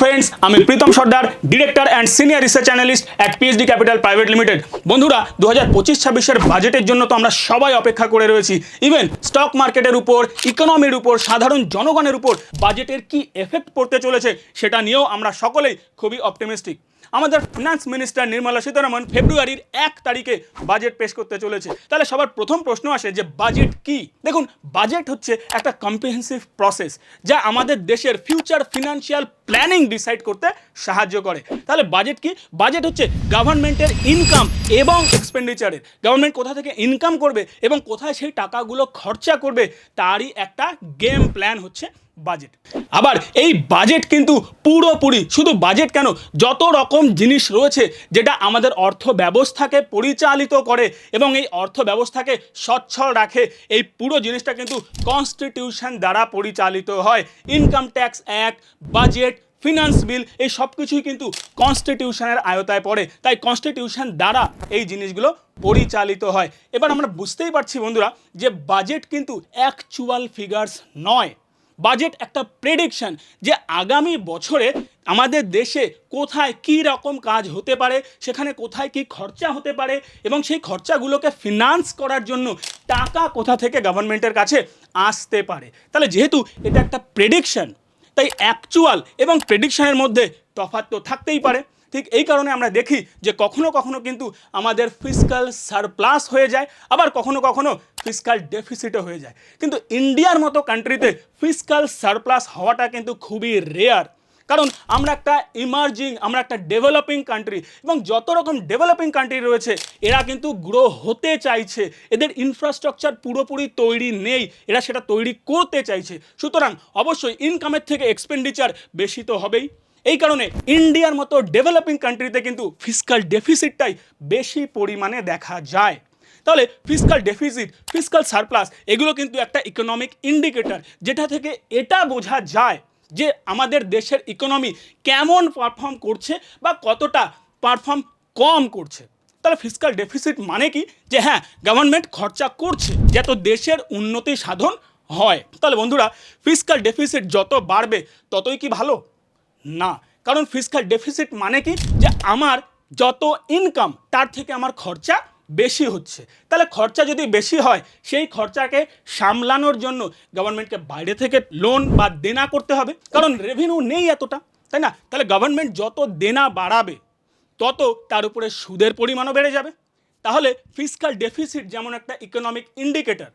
Friends আমি Pritam Sardar director and senior research analyst at PHD capital private limited বন্ধুরা দু হাজার পঁচিশ ছাব্বিশের বাজেটের জন্য তো আমরা সবাই অপেক্ষা করে রয়েছি। ইভেন স্টক মার্কেটের উপর ইকোনমির উপর, সাধারণ জনগণের উপর বাজেটের কি এফেক্ট পড়তে চলেছে, সেটা নিয়েও আমরা সকলেই খুবই অপটিমিস্টিক আমাদের ফিনান্স মিনিস্টার নির্মলা সীতারামন ফেব্রুয়ারির এক তারিখে বাজেট পেশ করতে চলেছে। তাহলে সবার প্রথম প্রশ্ন আসে যে বাজেট কি? দেখুন বাজেট হচ্ছে একটা কম্প্রিহেন্সিভ প্রসেস যা আমাদের দেশের ফিউচার ফিনান্সিয়াল প্ল্যানিং ডিসাইড করতে সাহায্য করে। তাহলে বাজেট কি? বাজেট হচ্ছে গভর্নমেন্টের ইনকাম এবং এক্সপেন্ডিচারের গভর্নমেন্ট কোথা থেকে ইনকাম করবে এবং কোথায় সেই টাকাগুলো খরচা করবে, তারই একটা গেম প্ল্যান হচ্ছে বাজেট আবার এই বাজেট কিন্তু পুরোপুরি, শুধু বাজেট কেন, যত রকম জিনিস রয়েছে যেটা আমাদের অর্থ ব্যবস্থাকে পরিচালিত করে এবং এই অর্থ ব্যবস্থাকে সচ্ছল রাখে, এই পুরো জিনিসটা কিন্তু কনস্টিটিউশন দ্বারা পরিচালিত হয়। Income tax act budget finance bill এই সব কিছুই কিন্তু কনস্টিটিউশনের আয়তায় পড়ে। তাই কনস্টিটিউশন দ্বারা এই জিনিসগুলো পরিচালিত হয়। এবার আমরা বুঝতেই পারছি বন্ধুরা যে বাজেট কিন্তু অ্যাকচুয়াল ফিগার্স নয়। বাজেট একটা প্রেডিকশান যে আগামী বছরে আমাদের দেশে কোথায় কি রকম কাজ হতে পারে, সেখানে কোথায় কি খরচা হতে পারে এবং সেই খরচাগুলোকে ফিনান্স করার জন্য টাকা কোথা থেকে গভর্নমেন্টের কাছে আসতে পারে। তাহলে যেহেতু এটা একটা প্রেডিকশন তাই অ্যাকচুয়াল এবং প্রেডিকশানের মধ্যে তফাৎ তো থাকতেই পারে। ঠিক এই কারণে আমরা দেখি যে কখনো কখনো কিন্তু আমাদের ফিজিক্যাল সারপ্লাস হয়ে যায়, আবার কখনো কখনো ফিসকাল ডেফিসিটও হয়ে যায়। কিন্তু ইন্ডিয়ার মতো কান্ট্রিতে ফিসকাল সারপ্লাস হওয়াটা কিন্তু খুবই রেয়ার কারণ আমরা একটা ইমার্জিং আমরা একটা ডেভেলপিং কান্ট্রি এবং যত রকম ডেভেলপিং কান্ট্রি রয়েছে, এরা কিন্তু গ্রো হতে চাইছে। এদের ইনফ্রাস্ট্রাকচার পুরোপুরি তৈরি নেই, এরা সেটা তৈরি করতে চাইছে। সুতরাং অবশ্যই ইনকামের থেকে এক্সপেন্ডিচার বেশি তো হবেই। এই কারণে ইন্ডিয়ার মতো ডেভেলপিং কান্ট্রিতে কিন্তু ফিসকাল ডেফিসিটটাই বেশি পরিমাণে দেখা যায়। তাহলে ফিসকাল ডেফিসিট ফিসকাল সারপ্লাস এগুলো কিন্তু একটা ইকোনমিক ইন্ডিকেটর যেটা থেকে এটা বোঝা যায় যে আমাদের দেশের ইকোনমি কেমন পারফর্ম করছে বা কতটা পারফর্ম কম করছে। তাহলে ফিসকাল ডেফিসিট মানে কি? যে হ্যাঁ গভর্নমেন্ট খরচা করছে, যাতে দেশের উন্নতি সাধন হয়। তাহলে বন্ধুরা ফিসকাল ডেফিসিট যত বাড়বে, ততই কি ভালো? না। কারণ ফিসকাল ডেফিসিট মানে কি? যে আমার যত ইনকাম তার থেকে আমার খরচা বেশি হচ্ছে। তাহলে খরচা যদি বেশি হয়, সেই খরচাকে সামলানোর জন্য গভর্নমেন্টকে বাইরে থেকে লোন বা দেনা করতে হবে। কারণ রেভিনিউ নেই এতটা, তাই না? তাহলে গভর্নমেন্ট যত দেনা বাড়াবে, তত তার উপরে সুদের পরিমাণও বেড়ে যাবে। তাহলে ফিসকাল ডেফিসিট যেমন একটা ইকোনমিক ইন্ডিকেটর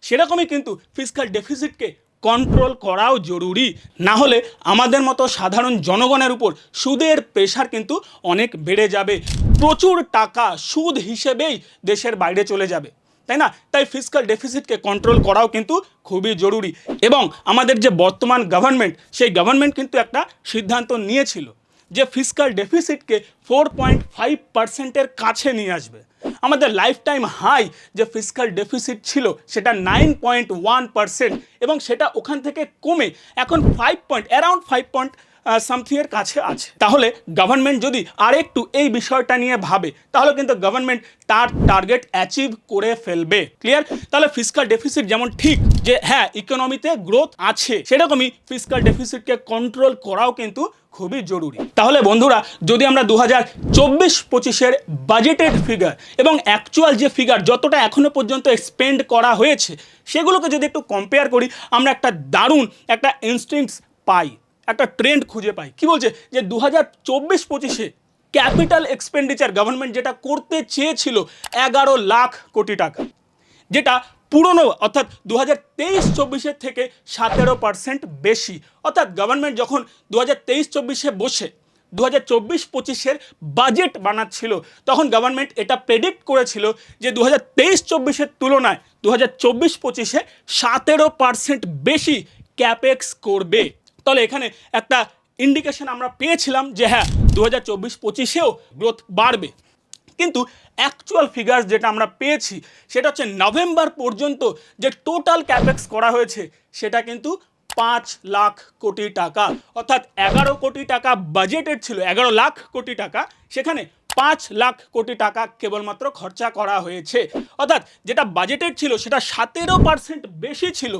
সেরকমই কিন্তু ফিসকাল ডেফিসিটকে কন্ট্রোল করাও জরুরি। না হলে আমাদের মতো সাধারণ জনগণের উপর সুদের প্রেশার কিন্তু অনেক বেড়ে যাবে। প্রচুর টাকা সুদ হিসেবেই দেশের বাইরে চলে যাবে। তাই না? তাই ফিসকাল ডেফিসিটকে কন্ট্রোল করাও কিন্তু খুবই জরুরি। এবং আমাদের যে বর্তমান গভর্নমেন্ট সেই গভর্নমেন্ট কিন্তু একটা সিদ্ধান্ত নিয়েছিল যে ফিসকাল ডেফিসিটকে ফোর পয়েন্ট ফাইভ পার্সেন্টের কাছে নিয়ে আসবে। আমাদের লাইফ টাইম হাই যে ফিসকাল ডেফিসিট ছিল সেটা নাইন পয়েন্ট ওয়ান পার্সেন্ট এবং সেটা ওখান থেকে কমে এখন five point around five point সামথিংয়ের কাছে আছে। তাহলে গভর্নমেন্ট যদি আরেকটু এই বিষয়টা নিয়ে ভাবে, তাহলে কিন্তু গভর্নমেন্ট তার টার্গেট অ্যাচিভ করে ফেলবে। ক্লিয়ার তাহলে ফিসকাল ডেফিসিট যেমন ঠিক যে হ্যাঁ ইকোনমিতে গ্রোথ আছে, সেরকমই ফিসকাল ডেফিসিটকে কন্ট্রোল করাও কিন্তু খুবই জরুরি। তাহলে বন্ধুরা, যদি আমরা দু হাজার চব্বিশ পঁচিশের বাজেটেড ফিগার এবং অ্যাকচুয়াল যে ফিগার যতটা এখনও পর্যন্ত এক্সপেন্ড করা হয়েছে, সেগুলোকে যদি একটু কম্পেয়ার করি, আমরা একটা দারুণ একটা ইনস্টিংস পাই। একটা ট্রেন্ড খুঁজে পাই। কি বলছে? যে দু হাজার চব্বিশ পঁচিশে ক্যাপিটাল এক্সপেন্ডিচার গভর্নমেন্ট যেটা করতে চেয়েছিল এগারো লাখ কোটি টাকা, যেটা পুরনো, অর্থাৎ দু হাজার তেইশ চব্বিশের থেকে সতেরো পার্সেন্ট বেশি। অর্থাৎ গভর্নমেন্ট যখন দু হাজার তেইশ চব্বিশে বসে দু হাজার চব্বিশ পঁচিশের বাজেট বানাচ্ছিল, তখন গভর্নমেন্ট এটা প্রেডিক্ট করেছিল যে দু হাজার তেইশ চব্বিশের তুলনায় দু হাজার চব্বিশ পঁচিশে সতেরো পার্সেন্ট বেশি ক্যাপেক্স করবে। তাহলে এখানে একটা ইন্ডিকেশন আমরা পেয়েছিলাম যে হ্যাঁ দু হাজার চব্বিশ পঁচিশেও গ্রোথ বাড়বে। কিন্তু অ্যাকচুয়াল ফিগার্স যেটা আমরা পেয়েছি, সেটা হচ্ছে নভেম্বর পর্যন্ত যে টোটাল ক্যাপেক্স করা হয়েছে, সেটা কিন্তু পাঁচ লাখ কোটি টাকা। অর্থাৎ এগারো কোটি টাকা বাজেটেড ছিল, এগারো লাখ কোটি টাকা, সেখানে পাঁচ লাখ কোটি টাকা কেবলমাত্র খরচা করা হয়েছে। অর্থাৎ যেটা বাজেটেড ছিল, সেটা সতেরো পার্সেন্ট বেশি ছিল।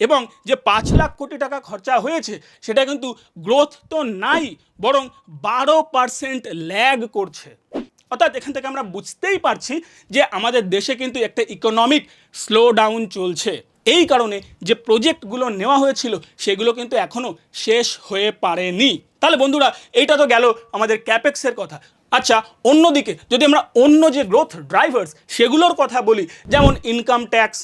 এবং যে পাঁচ লাখ কোটি টাকা খরচা হয়েছে, সেটা কিন্তু গ্রোথ তো নাই, বরং বারো পার্সেন্ট ল্যাগ করছে। অর্থাৎ এখান থেকে আমরা বুঝতেই পারছি যে আমাদের দেশে কিন্তু একটা ইকোনমিক স্লো ডাউন চলছে। এই কারণে যে প্রজেক্টগুলো নেওয়া হয়েছিল, সেগুলো কিন্তু এখনও শেষ হয়ে পারেনি। তাহলে বন্ধুরা, এইটা তো গেল আমাদের ক্যাপেক্সের কথা। আচ্ছা অন্যদিকে যদি আমরা অন্য যে গ্রোথ ড্রাইভার্স সেগুলোর কথা বলি, যেমন income tax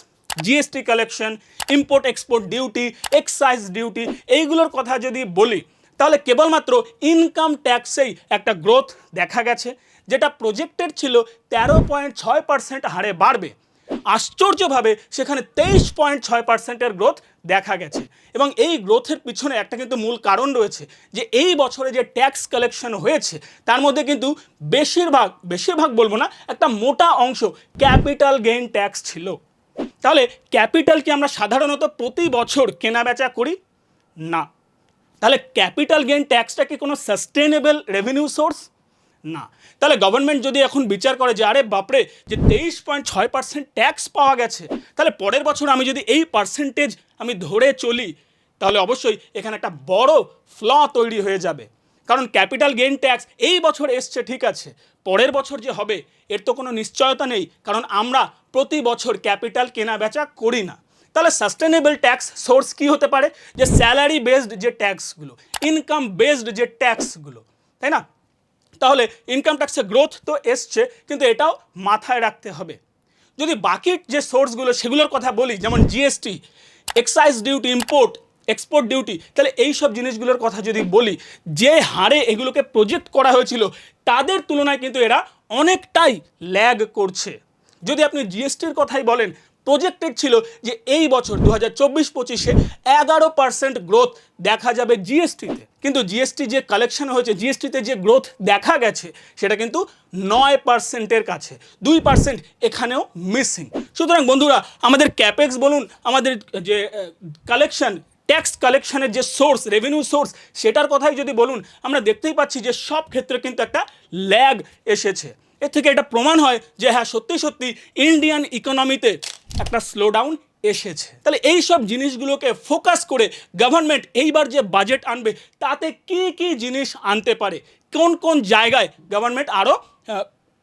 GST collection import export duty excise duty এইগুলোর কথা যদি বলি, তাহলে কেবলমাত্র ইনকাম ট্যাক্সেই একটা গ্রোথ দেখা গেছে, যেটা প্রজেক্টেড ছিল তেরো পয়েন্ট ছয় পার্সেন্ট হারে বাড়বে। আশ্চর্যভাবে সেখানে তেইশ পয়েন্ট ছয় পার্সেন্টের গ্রোথ দেখা গেছে। এবং এই গ্রোথের পিছনে একটা কিন্তু মূল কারণ রয়েছে, যে এই বছরে যে ট্যাক্স কালেকশন হয়েছে, তার মধ্যে কিন্তু বেশিরভাগ বেশিরভাগ বলব না, একটা মোটা অংশ ক্যাপিটাল গেইন ট্যাক্স ছিল। তাহলে ক্যাপিটাল কি আমরা সাধারণত প্রতি বছর কেনা বেচা করি? না। তাহলে ক্যাপিটাল গেইন ট্যাক্সটা কি কোনো সাস্টেনেবল রেভিনিউ সোর্স না। তাহলে গভর্নমেন্ট যদি এখন বিচার করে যে, আরে বাপরে, যে তেইশ পয়েন্ট ছয় পার্সেন্ট ট্যাক্স পাওয়া গেছে, তাহলে পরের বছর আমি যদি এই পার্সেন্টেজ আমি ধরে চলি, তাহলে অবশ্যই এখানে একটা বড় ফ্ল তৈরি হয়ে যাবে। কারণ ক্যাপিটাল গেইন ট্যাক্স এই বছর এসছে, ঠিক আছে। পরের বছর যে হবে, এর তো কোনো নিশ্চয়তা নেই। কারণ আমরা প্রতি বছর ক্যাপিটাল কেনা বেচা করি না। তাহলে সাস্টেনেবল ট্যাক্স সোর্স কি হতে পারে? যে স্যালারি বেসড যে ট্যাক্সগুলো ইনকাম বেসড যে ট্যাক্সগুলো তাই না? তাহলে ইনকাম ট্যাক্সের গ্রোথ তো এসছে, কিন্তু এটাও মাথায় রাখতে হবে। যদি বাকি যে সোর্সগুলো সেগুলোর কথা বলি, যেমন GST excise duty import export duty তাহলে এই সব জিনিসগুলোর কথা যদি বলি, যে হারে এগুলোকে প্রজেক্ট করা হয়েছিল, তাদের তুলনায় কিন্তু এরা অনেকটাই ল্যাগ করছে। যদি আপনি জিএসটির কথাই বলেন প্রজেক্টেড ছিল যে এই বছর দু হাজার চব্বিশ পঁচিশে এগারো পার্সেন্ট গ্রোথ দেখা যাবে জিএসটিতে কিন্তু জিএসটি যে কালেকশন হয়েছে জিএসটিতে যে গ্রোথ দেখা গেছে, সেটা কিন্তু নয় পার্সেন্টের কাছে, দুই পার্সেন্ট এখানেও মিসিং সুতরাং বন্ধুরা, আমাদের ক্যাপেক্স বলুন, আমাদের যে কালেকশন ট্যাক্স কালেকশনের যে সোর্স রেভিনিউ সোর্স সেটার কথাই যদি বলুন, আমরা দেখতেই পাচ্ছি যে সব ক্ষেত্রে কিন্তু একটা ল্যাগ এসেছে। এর থেকে এটা প্রমাণ হয় যে হ্যাঁ সত্যি সত্যি ইন্ডিয়ান ইকোনমিতে একটা স্লোডাউন এসেছে। তাহলে এই সব জিনিসগুলোকে ফোকাস করে গভর্নমেন্ট এইবার যে বাজেট আনবে, তাতে কি কি জিনিস আনতে পারে? কোন কোন জায়গায় গভর্নমেন্ট আরও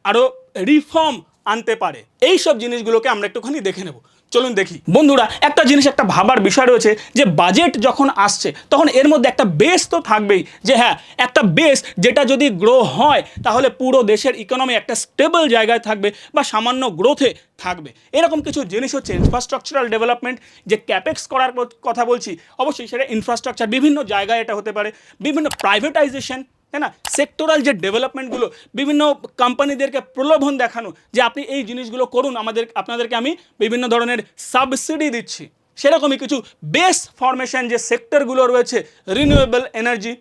আরও রিফর্ম আনতে পারে? এই সব জিনিসগুলোকে আমরা একটুখানি দেখে নেব। চলুন দেখি। বন্ধুরা, একটা জিনিস, একটা ভাবার বিষয় রয়েছে যে বাজেট যখন আসছে, তখন এর মধ্যে একটা বেস তো থাকবেই যে হ্যাঁ একটা বেস যেটা যদি গ্রো হয়, তাহলে পুরো দেশের ইকোনমি একটা স্টেবল জায়গায় থাকবে বা সামান্য গ্রোথে থাকবে। এরকম কিছু জিনিস হচ্ছে ইনফ্রাস্ট্রাকচারাল ডেভেলপমেন্ট যে ক্যাপেক্স করার কথা বলছি, অবশ্যই সেটা ইনফ্রাস্ট্রাকচার বিভিন্ন জায়গায় এটা হতে পারে, বিভিন্ন প্রাইভেটাইজেশন তাই না? সেক্টোরাল যে ডেভেলপমেন্টগুলো বিভিন্ন কোম্পানিদেরকে প্রলোভন দেখানো, যে আপনি এই জিনিসগুলো করুন, আমাদের, আপনাদেরকে আমি বিভিন্ন ধরনের সাবসিডি দিচ্ছি। সেরকমই কিছু বেস ফরমেশন যে সেক্টরগুলো রয়েছে রিনিউয়েবল এনার্জি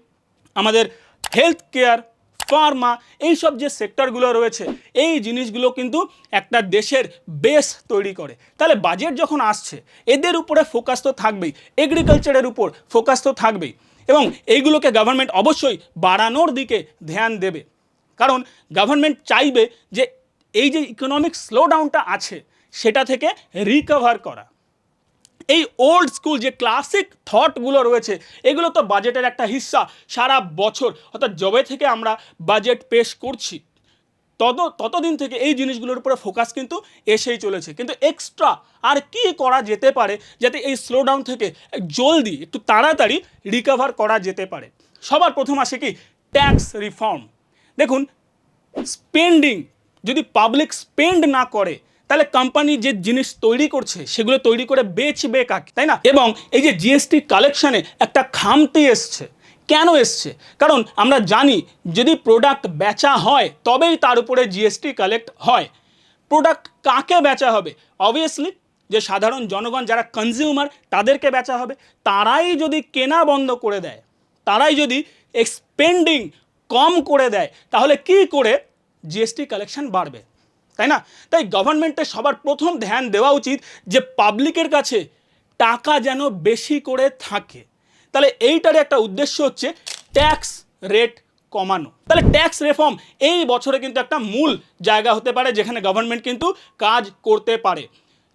আমাদের হেলথ কেয়ার ফার্মা এইসব যে সেক্টরগুলো রয়েছে, এই জিনিসগুলো কিন্তু একটা দেশের বেস তৈরি করে। তাহলে বাজেট যখন আসছে, এদের উপরে ফোকাস তো থাকবেই এগ্রিকালচারের উপর ফোকাস তো থাকবেই। এবং এইগুলোকে গভর্নমেন্ট অবশ্যই বাড়ানোর দিকে ধ্যান দেবে। কারণ গভর্নমেন্ট চাইবে যে এই যে ইকোনমিক স্লোডাউনটা আছে, সেটা থেকে রিকভার করা। এই ওল্ড স্কুল যে ক্লাসিক থটগুলো রয়েছে, এগুলো তো বাজেটের একটা হিস্সা সারা বছর, অর্থাৎ জবে থেকে আমরা বাজেট পেশ করছি। তত, ততদিন থেকে এই জিনিসগুলোর উপরে ফোকাস কিন্তু এসেই চলেছে। কিন্তু এক্সট্রা আর কি করা যেতে পারে যাতে এই স্লোডাউন থেকে জলদি, একটু তাড়াতাড়ি রিকভার করা যেতে পারে? সবার প্রথম আসে কি? ট্যাক্স রিফর্ম দেখুন স্পেন্ডিং যদি পাবলিক স্পেন্ড না করে, তাহলে কোম্পানি যে জিনিস তৈরি করছে, সেগুলো তৈরি করে বেচবে কাকে? তাই না? এবং এই যে জিএসটি কালেকশনে একটা খামতি এসছে। কেন এসছে? কারণ আমরা জানি যদি প্রোডাক্ট বেচা হয়, তবেই তার উপরে জিএসটি কালেক্ট হয়। প্রোডাক্ট কাকে বেচা হবে? অবভিয়াসলি যে সাধারণ জনগণ যারা কনজিউমার তাদেরকে বেচা হবে। তারাই যদি কেনা বন্ধ করে দেয়, তারাই যদি এক্সপেন্ডিং কম করে দেয়, তাহলে কি করে? জিএসটি কালেকশন বাড়বে। তাই না? তাই গভর্নমেন্টের সবার প্রথম ধ্যান দেওয়া উচিত যে পাবলিকের কাছে টাকা যেন বেশি করে থাকে। তাহলে এইটার একটা উদ্দেশ্য হচ্ছে ট্যাক্স রেট কমানো। তাহলে ট্যাক্স রেফর্ম এই বছরে কিন্তু একটা মূল জায়গা হতে পারে যেখানে গভর্নমেন্ট কিন্তু কাজ করতে পারে।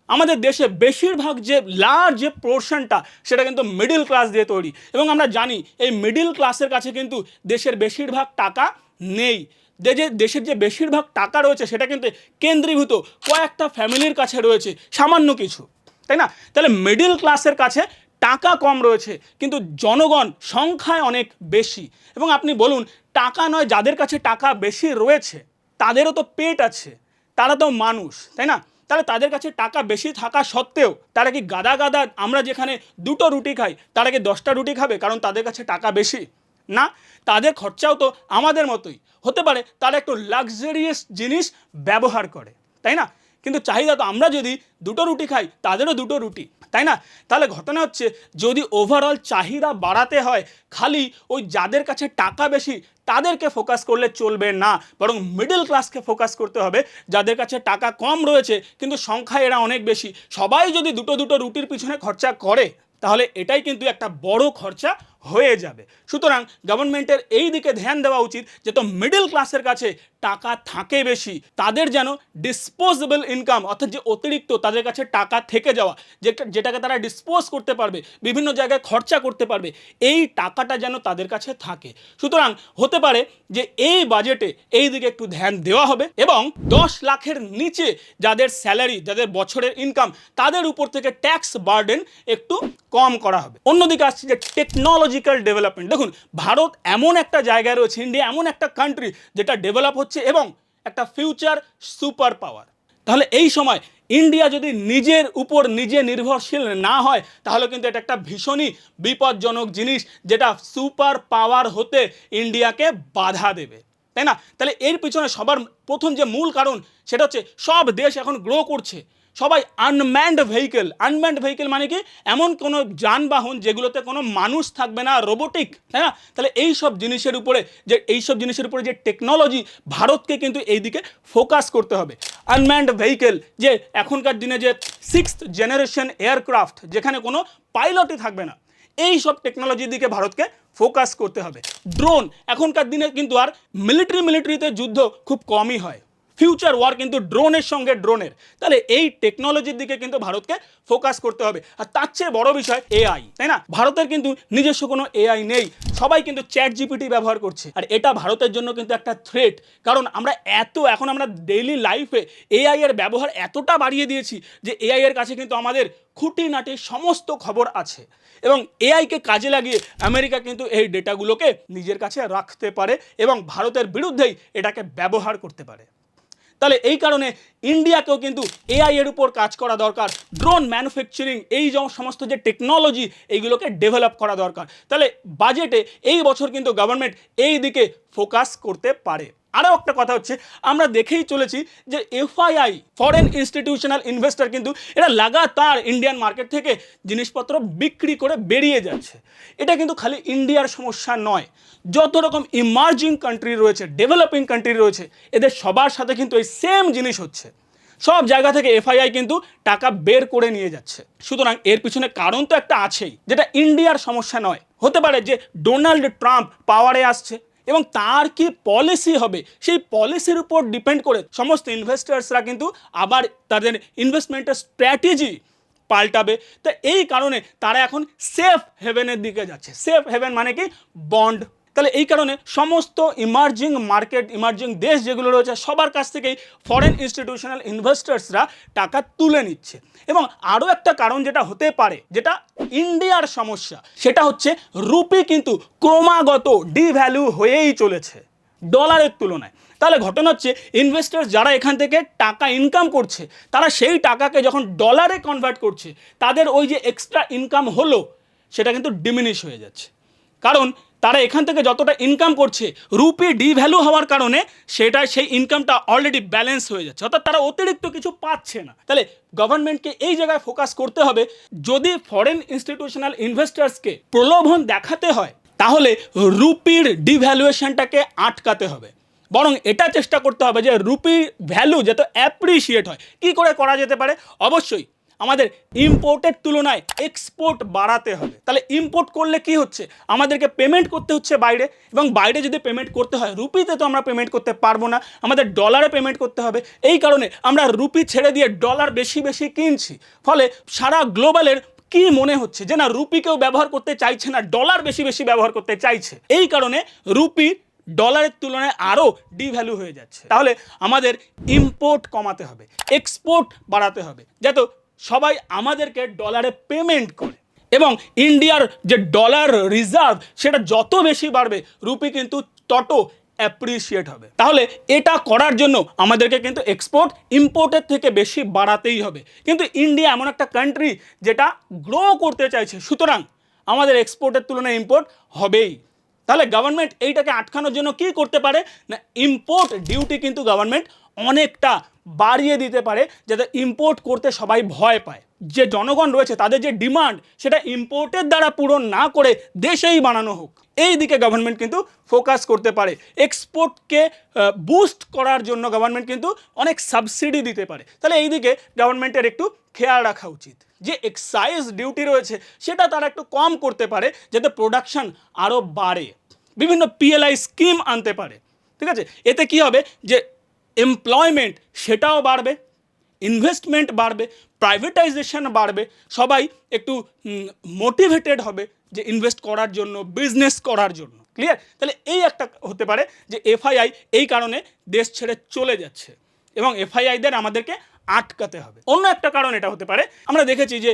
আমাদের দেশে বেশিরভাগ যে লার্জ যে পোর্শনটা সেটা কিন্তু মিডিল ক্লাস দিয়ে তৈরি। এবং আমরা জানি এই মিডিল ক্লাসের কাছে কিন্তু দেশের বেশিরভাগ টাকা নেই। যে যে দেশের যে বেশিরভাগ টাকা রয়েছে, সেটা কিন্তু কেন্দ্রীভূত কয়েকটা ফ্যামিলির কাছে রয়েছে, সামান্য কিছু। তাই না? তাহলে মিডিল ক্লাসের কাছে টাকা কম রয়েছে, কিন্তু জনগণ সংখ্যায় অনেক বেশি। এবং আপনি বলুন, টাকা নয়, যাদের কাছে টাকা বেশি রয়েছে, তাদেরও তো পেট আছে, তারা তো মানুষ, তাই না? তাহলে তাদের কাছে টাকা বেশি থাকা সত্ত্বেও তারা কি গাদা গাদা আমরা যেখানে দুটো রুটি খাই, তারা কি দশটা রুটি খাবে কারণ তাদের কাছে টাকা বেশি? না, তাদের খরচাও তো আমাদের মতোই। হতে পারে তারা একটু লাক্সারিয়াস জিনিস ব্যবহার করে, তাই না? কিন্তু চাহিদা তো আমরা যদি দুটো রুটি খাই, তাদেরও দুটো রুটি, তাই না? তাহলে ঘটনা হচ্ছে, যদি ওভারঅল চাহিদা বাড়াতে হয়, খালি ওই যাদের কাছে টাকা বেশি, তাদেরকে ফোকাস করলে চলবে না, বরং মিডল ক্লাসকে ফোকাস করতে হবে, যাদের কাছে টাকা কম রয়েছে, কিন্তু সংখ্যায় এরা অনেক বেশি। সবাই যদি দুটো দুটো রুটির পিছনে খরচা করে, তাহলে এটাই কিন্তু একটা বড় খরচা হয়ে যাবে। সুতরাং গভর্নমেন্টের এই দিকে ধ্যান দেওয়া উচিত যে তো মিডল ক্লাসের কাছে টাকা থাকে বেশি, তাদের যেন ডিসপোজেবল ইনকাম অর্থাৎ যে অতিরিক্ত তাদের কাছে টাকা থেকে যাওয়া যেটা যেটাকে তারা ডিসপোজ করতে পারবে, বিভিন্ন জায়গায় খরচা করতে পারবে, এই টাকাটা যেন তাদের কাছে থাকে। সুতরাং হতে পারে যে এই বাজেটে এই দিকে একটু ধ্যান দেওয়া হবে এবং দশ লাখের নিচে যাদের স্যালারি যাদের বছরের ইনকাম তাদের উপর থেকে ট্যাক্স বার্ডেন একটু কম করা হবে। অন্যদিকে আসছে যে টেকনোলজিক্যাল ডেভেলপমেন্ট দেখুন, ভারত এমন একটা জায়গায় রয়েছে ইন্ডিয়া এমন একটা কান্ট্রি যেটা ডেভেলপ হচ্ছে এবং একটা ফিউচার সুপার পাওয়ার তাহলে এই সময় ইন্ডিয়া যদি নিজের উপর নিজে নির্ভরশীল না হয়, তাহলে কিন্তু এটা একটা ভীষণই বিপজ্জনক জিনিস যেটা সুপার পাওয়ার হতে ইন্ডিয়াকে বাধা দেবে। তাই না? তাহলে এর পিছনে সবার প্রথম যে মূল কারণ, সেটা হচ্ছে সব দেশ এখন গ্রো করছে। সবাই আনম্যান্ড ভেহিকেল আনম্যান্ড ভেহিকেল মানে কি? এমন কোনো যানবাহন যেগুলোতে কোনো মানুষ থাকবে না রোবোটিক তাই না? তাহলে এই সব জিনিসের উপরে যে এই সব জিনিসের উপরে যে টেকনোলজি ভারতকে কিন্তু এই দিকে ফোকাস করতে হবে। আনম্যান্ড ভেহিকেল যে, এখনকার দিনে যে সিক্সথ জেনারেশন এয়ারক্রাফট যেখানে কোনো পাইলটই থাকবে না এই সব টেকনোলজির দিকে ভারতকে ফোকাস করতে হবে। ড্রোন এখনকার দিনে কিন্তু আর মিলিটারি মিলিটারিতে যুদ্ধ খুব কমই হয়। ফিউচার ওয়ার কিন্তু ড্রোনের সঙ্গে ড্রোনের তাহলে এই টেকনোলজির দিকে কিন্তু ভারতকে ফোকাস করতে হবে। আর তার চেয়ে বড় বিষয় এআই তাই না? ভারতের কিন্তু নিজস্ব কোনো এআই নেই। সবাই কিন্তু চ্যাট জিপিটি ব্যবহার করছে। আর এটা ভারতের জন্য কিন্তু একটা থ্রেট কারণ আমরা এত, এখন আমরা ডেইলি লাইফে এআই এর ব্যবহার এতটা বাড়িয়ে দিয়েছি যে এআই এর কাছে কিন্তু আমাদের খুঁটিনাটি সমস্ত খবর আছে। এবং এআইকে কাজে লাগিয়ে আমেরিকা কিন্তু এই ডেটাগুলোকে নিজের কাছে রাখতে পারে এবং ভারতের বিরুদ্ধেই এটাকে ব্যবহার করতে পারে। তাহলে এই কারণে ইন্ডিয়াকেও কিন্তু এআই এর উপর কাজ করা দরকার। ড্রোন ম্যানুফ্যাকচারিং এই যে সমস্ত যে টেকনোলজি এইগুলোকে ডেভেলপ করা দরকার। তাহলে বাজেটে এই বছর কিন্তু গভর্নমেন্ট এই দিকে ফোকাস করতে পারে। আরও একটা কথা হচ্ছে, আমরা দেখেই চলেছি যে এফআইআই ফরেন ইনস্টিটিউশনাল ইনভেস্টর কিন্তু এরা লাগাতার ইন্ডিয়ান মার্কেট থেকে জিনিসপত্র বিক্রি করে বেরিয়ে যাচ্ছে। এটা কিন্তু খালি ইন্ডিয়ার সমস্যা নয়। যত রকম ইমার্জিং কান্ট্রি রয়েছে ডেভেলপিং কান্ট্রি রয়েছে, এদের সবার সাথে কিন্তু এই সেম জিনিস হচ্ছে। সব জায়গা থেকে এফআইআই কিন্তু টাকা বের করে নিয়ে যাচ্ছে। সুতরাং এর পিছনে কারণ তো একটা আছেই, যেটা ইন্ডিয়ার সমস্যা নয়। হতে পারে যে ডোনাল্ড ট্রাম্প পাওয়ারে আসছে এবং তার কি পলিসি হবে? সেই পলিসির উপর ডিপেন্ড করে সমস্ত ইনভেস্টার্সরা কিন্তু আবার তাদের ইনভেস্টমেন্টের স্ট্র্যাটেজি পাল্টাবে। তা এই কারণে তারা এখন সেফ হেভেনের দিকে যাচ্ছে। সেফ হেভেন মানে কি? বন্ড তাহলে এই কারণে সমস্ত ইমার্জিং মার্কেট ইমার্জিং দেশ যেগুলো রয়েছে, সবার কাছ থেকেই ফরেন ইনস্টিটিউশনাল ইনভেস্টার্সরা টাকা তুলে নিচ্ছে। এবং আরও একটা কারণ যেটা হতে পারে, যেটা ইন্ডিয়ার সমস্যা, সেটা হচ্ছে রুপি কিন্তু ক্রমাগত ডিভ্যালু হয়েই চলেছে ডলারের তুলনায়। তাহলে ঘটনা হচ্ছে ইনভেস্টার যারা এখান থেকে টাকা ইনকাম করছে, তারা সেই টাকাকে যখন ডলারে কনভার্ট করছে, তাদের ওই যে এক্সট্রা ইনকাম হলো, সেটা কিন্তু ডিমিনিশ হয়ে যাচ্ছে। কারণ তারা এখান থেকে যতটা ইনকাম করছে রুপি ডিভ্যালু হওয়ার কারণে সেটা সেই ইনকামটা অলরেডি ব্যালেন্স হয়ে যাচ্ছে। অর্থাৎ তারা অতিরিক্ত কিছু পাচ্ছে না। তাহলে গভর্নমেন্টকে এই জায়গায় ফোকাস করতে হবে, যদি ফরেন ইনস্টিটিউশনাল ইনভেস্টার্সকে প্রলোভন দেখাতে হয়, তাহলে রুপির ডিভ্যালুয়েশনটাকে আটকাতে হবে। বরং এটা চেষ্টা করতে হবে যে রুপি ভ্যালু যাতে অ্যাপ্রিসিয়েট হয়, কি করে করা যেতে পারে? অবশ্যই আমাদের ইম্পোর্টের তুলনায় এক্সপোর্ট বাড়াতে হবে। তাহলে ইম্পোর্ট করলে কি হচ্ছে? আমাদেরকে পেমেন্ট করতে হচ্ছে বাইরে এবং বাইরে যদি পেমেন্ট করতে হয় রুপিতে তো আমরা পেমেন্ট করতে পারব না, আমাদের ডলারে পেমেন্ট করতে হবে। এই কারণে আমরা রুপি ছেড়ে দিয়ে ডলার বেশি বেশি কিনছি। ফলে সারা গ্লোবালের কি মনে হচ্ছে? যে না রুপি কেউ ব্যবহার করতে চাইছে না ডলার বেশি বেশি ব্যবহার করতে চাইছে। এই কারণে রুপি ডলারের তুলনায় আরও ডিভ্যালু হয়ে যাচ্ছে। তাহলে আমাদের ইম্পোর্ট কমাতে হবে এক্সপোর্ট বাড়াতে হবে। যাতে সবাই আমাদেরকে ডলারে পেমেন্ট করে। এবং ইন্ডিয়ার যে ডলার রিজার্ভ সেটা যত বেশি বাড়বে রুপি কিন্তু তত অ্যাপ্রিসিয়েট হবে। তাহলে এটা করার জন্য আমাদেরকে কিন্তু এক্সপোর্ট ইম্পোর্টের থেকে বেশি বাড়াতেই হবে। কিন্তু ইন্ডিয়া এমন একটা কান্ট্রি যেটা গ্রো করতে চাইছে। সুতরাং আমাদের এক্সপোর্টের তুলনায় ইম্পোর্ট হবেই। তাহলে গভর্নমেন্ট এইটাকে আটকানোর জন্য কি করতে পারে? না ইম্পোর্ট ডিউটি কিন্তু গভর্নমেন্ট অনেকটা বাড়িয়ে দিতে পারে যাতে ইম্পোর্ট করতে সবাই ভয় পায়। যে জনগণ রয়েছে, তাদের যে ডিমান্ড সেটা ইম্পোর্টের দ্বারা পূরণ না করে দেশেই বানানো হোক। এই দিকে গভর্নমেন্ট কিন্তু ফোকাস করতে পারে। এক্সপোর্টকে বুস্ট করার জন্য গভর্নমেন্ট কিন্তু অনেক সাবসিডি দিতে পারে। তাহলে এই দিকে গভর্নমেন্টের একটু খেয়াল রাখা উচিত। যে এক্সাইজ ডিউটি রয়েছে, সেটা তারা একটু কম করতে পারে যাতে প্রোডাকশন আরও বাড়ে। বিভিন্ন পিএলআই স্কিম আনতে পারে। ঠিক আছে? এতে কি হবে? যে এমপ্লয়মেন্ট সেটাও বাড়বে ইনভেস্টমেন্ট বাড়বে প্রাইভেটাইজেশন বাড়বে, সবাই একটু মোটিভেটেড হবে যে ইনভেস্ট করার জন্য বিজনেস করার জন্য ক্লিয়ার তাহলে এই একটা হতে পারে যে এফআইআই এই কারণে দেশ ছেড়ে চলে যাচ্ছে এবং এফআইআইদের আমাদেরকে আটকাতে হবে। অন্য একটা কারণ এটা হতে পারে, আমরা দেখেছি যে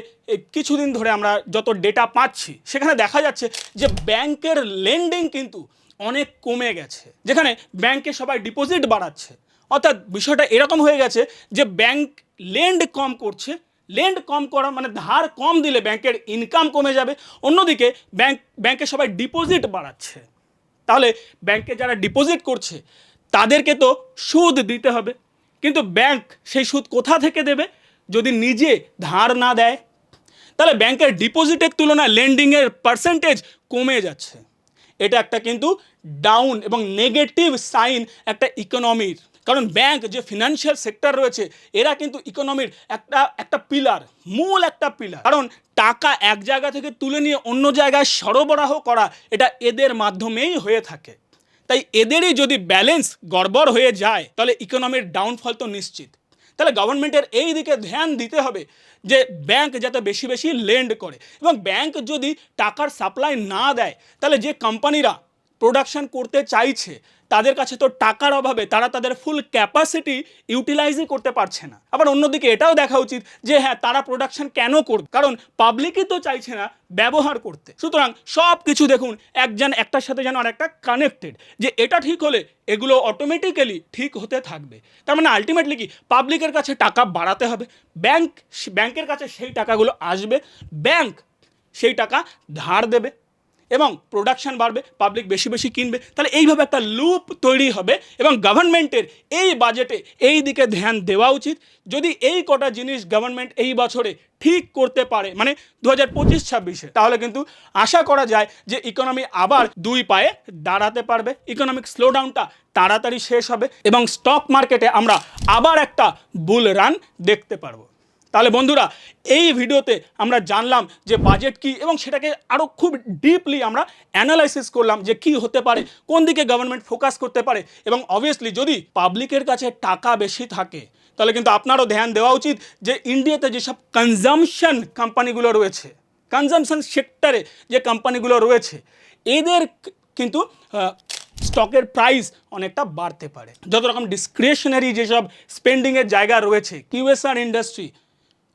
কিছুদিন ধরে আমরা যত ডেটা পাচ্ছি, সেখানে দেখা যাচ্ছে যে ব্যাংকের লেন্ডিং কিন্তু অনেক কমে গেছে, যেখানে ব্যাংকে সবাই ডিপোজিট বাড়াচ্ছে। অর্থাৎ বিষয়টা এরকম হয়ে গেছে যে ব্যাংক লেন্ড কম করছে লেন্ড কম করা মানে ধার কম দিলে ব্যাংকের ইনকাম কমে যাবে, অন্যদিকে ব্যাংক ব্যাংকে সবাই ডিপোজিট বাড়াচ্ছে। তাহলে ব্যাংকে যারা ডিপোজিট করছে, তাদেরকে তো সুদ দিতে হবে। কিন্তু ব্যাংক সেই সুদ কোথা থেকে দেবে? যদি নিজে ধার না দেয়, তাহলে ব্যাংকের ডিপোজিটের তুলনায় লেন্ডিংয়ের পার্সেন্টেজ কমে যাচ্ছে। এটা একটা কিন্তু ডাউন এবং নেগেটিভ সাইন একটা ইকোনমির কারণ ব্যাংক যে ফিনান্সিয়াল সেক্টর রয়েছে, এরা কিন্তু ইকোনমির একটা একটা পিলার মূল একটা পিলার কারণ টাকা এক জায়গা থেকে তুলে নিয়ে অন্য জায়গায় সরবরাহ করা, এটা এদের মাধ্যমেই হয়ে থাকে। তাই এদেরই যদি ব্যালেন্স গড়বড় হয়ে যায়, তাহলে ইকোনমির ডাউনফল তো নিশ্চিত। তাহলে গভর্নমেন্টের এই দিকে ধ্যান দিতে হবে যে ব্যাংক যাতে বেশি বেশি লেন্ড করে। এবং ব্যাংক যদি টাকার সাপ্লাই না দেয়, তাহলে যে কোম্পানিরা প্রোডাকশন করতে চাইছে, তাদের কাছে তো টাকার অভাবে তারা তাদের ফুল ক্যাপাসিটি ইউটিলাইজই করতে পারছে না। আবার অন্যদিকে এটাও দেখা উচিত যে হ্যাঁ তারা প্রোডাকশন কেন করবে? কারণ পাবলিকই তো চাইছে না ব্যবহার করতে। সুতরাং সব কিছু দেখুন, একজন একটার সাথে যেন আর একটা কানেক্টেড যে এটা ঠিক হলে এগুলো অটোমেটিক্যালি ঠিক হতে থাকবে। তার মানে আলটিমেটলি কি? পাবলিকের কাছে টাকা বাড়াতে হবে ব্যাংক ব্যাংকের কাছে সেই টাকাগুলো আসবে ব্যাংক সেই টাকা ধার দেবে। এবং প্রোডাকশন বাড়বে পাবলিক বেশি বেশি কিনবে, তাহলে এইভাবে একটা লুপ তৈরি হবে এবং গভর্নমেন্টের এই বাজেটে এই দিকে ধ্যান দেওয়া উচিত। যদি এই কটা জিনিস গভর্নমেন্ট এই বছরে ঠিক করতে পারে মানে দু হাজার পঁচিশ ছাব্বিশে, তাহলে কিন্তু আশা করা যায় যে ইকোনমি আবার দুই পায়ে দাঁড়াতে পারবে। ইকোনমিক স্লোডাউনটা তাড়াতাড়ি শেষ হবে এবং স্টক মার্কেটে আমরা আবার একটা বুল রান দেখতে পারব। তাহলে বন্ধুরা, এই ভিডিওতে আমরা জানলাম যে বাজেট কি এবং সেটাকে আরও খুব ডিপলি আমরা অ্যানালাইসিস করলাম যে কি হতে পারে, কোন দিকে গভর্নমেন্ট ফোকাস করতে পারে এবং অবভিয়াসলি যদি পাবলিকের কাছে টাকা বেশি থাকে, তাহলে কিন্তু আপনারও ধ্যান দেওয়া উচিত যে ইন্ডিয়াতে যেসব কনজামশন কোম্পানিগুলো রয়েছে কনজামশন সেক্টরে যে কোম্পানিগুলো রয়েছে, এদের কিন্তু স্টকের প্রাইস অনেকটা বাড়তে পারে। যত রকম ডিসক্রিশনারি যেসব স্পেন্ডিংয়ের জায়গা রয়েছে QSR industry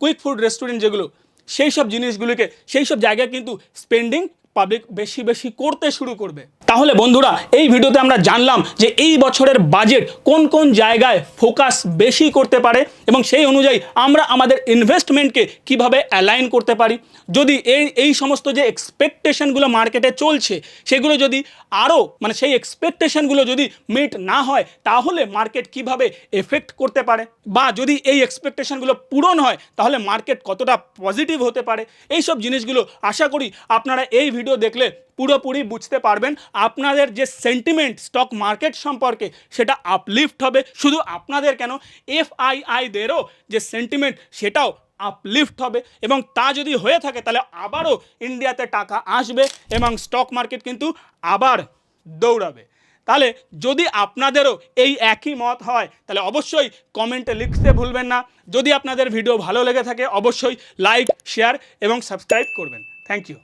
quick food restaurant যেগুলো, সেই সব জিনিসগুলোকে, সেই সব জায়গায় কিন্তু স্পেন্ডিং পাবলিক বেশি বেশি করতে শুরু করবে। তাহলে বন্ধুরা, এই ভিডিওতে আমরা জানলাম যে এই বছরের বাজেট কোন কোন জায়গায় ফোকাস বেশি করতে পারে এবং সেই অনুযায়ী আমরা আমাদের ইনভেস্টমেন্টকে কীভাবে অ্যালাইন করতে পারি। যদি এই এই সমস্ত যে এক্সপেকটেশনগুলো মার্কেটে চলছে, সেগুলো যদি আরও মানে সেই এক্সপেকটেশনগুলো যদি মিট না হয়, তাহলে মার্কেট কীভাবে এফেক্ট করতে পারে? বা যদি এই এক্সপেকটেশনগুলো পূরণ হয়, তাহলে মার্কেট কতটা পজিটিভ হতে পারে? এই সব জিনিসগুলো আশা করি আপনারা এই ভিডিও দেখলে পুরোপুরি বুঝতে পারবেন। আপনাদের যে সেন্টিমেন্ট স্টক মার্কেট সম্পর্কে সেটা আপলিফট হবে। শুধু আপনাদের কেন এফআইআইদেরও যে সেন্টিমেন্ট সেটাও আপলিফট হবে এবং তা যদি হয়ে থাকে তাহলে আবারও ইন্ডিয়াতে টাকা আসবে এবং স্টক মার্কেট কিন্তু আবার দৌড়াবে। তাহলে যদি আপনাদেরও এই একই মত হয়, তাহলে অবশ্যই কমেন্টে লিখতে ভুলবেন না। যদি আপনাদের ভিডিও ভালো লেগে থাকে, অবশ্যই লাইক শেয়ার এবং সাবস্ক্রাইব করবেন। Thank you